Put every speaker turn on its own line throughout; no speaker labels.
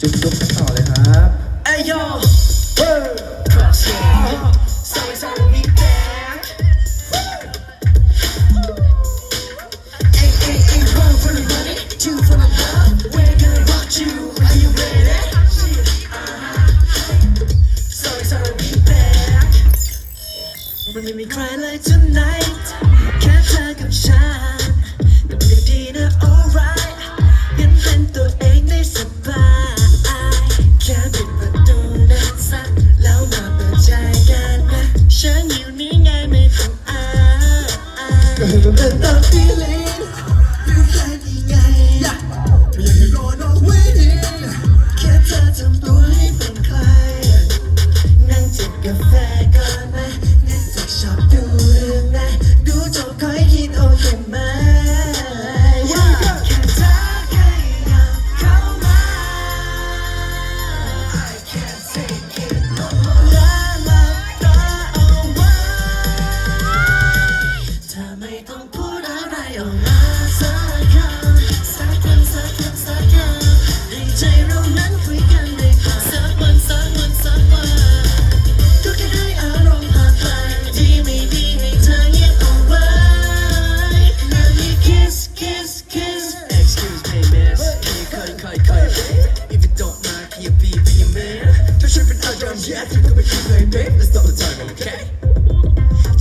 จุ๊บจุ๊บกันต่อเลยครับ
ไอ้ยอมเฮ้ยคราสสาวสาวมีแก๊กเอ้ยเอ้ยเอ้ย one for the money two for the love we're gonna rock you are you ready sorry sorry be back tonight ฉันอยู่นี่ไงไม่ต้องอ้าอ้ง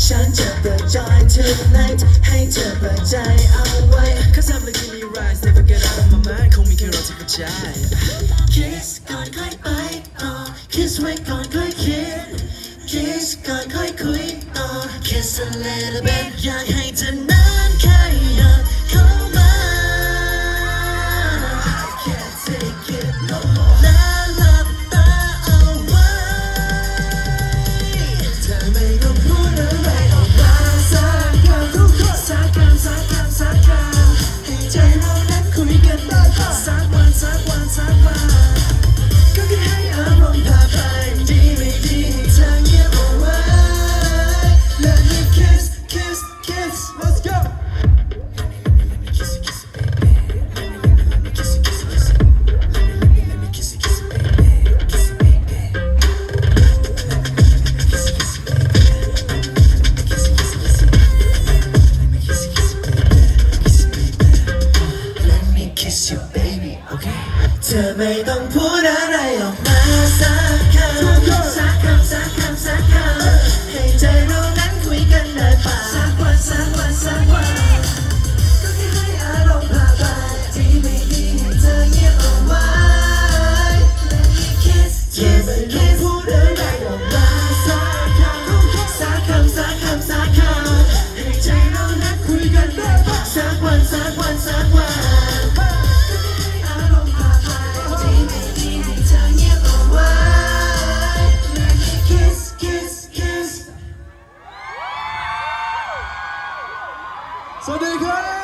ฉันจะเปิดใจ tonight ให้เธอเปิดใจเอาไว้ Cause I'm like me rise never get out of my mind คงมีแค่เราที่เข้าใจ Kiss ก่อนค่อยไปต่อ Kiss ไว้ก่อนค่อยคิด Kiss ก่อนค่อยคุยต่อ Kiss a little bit อยากให้เธอ เธอไม่ต้องพูดอะไรออกมาซะ สวัสดีครับ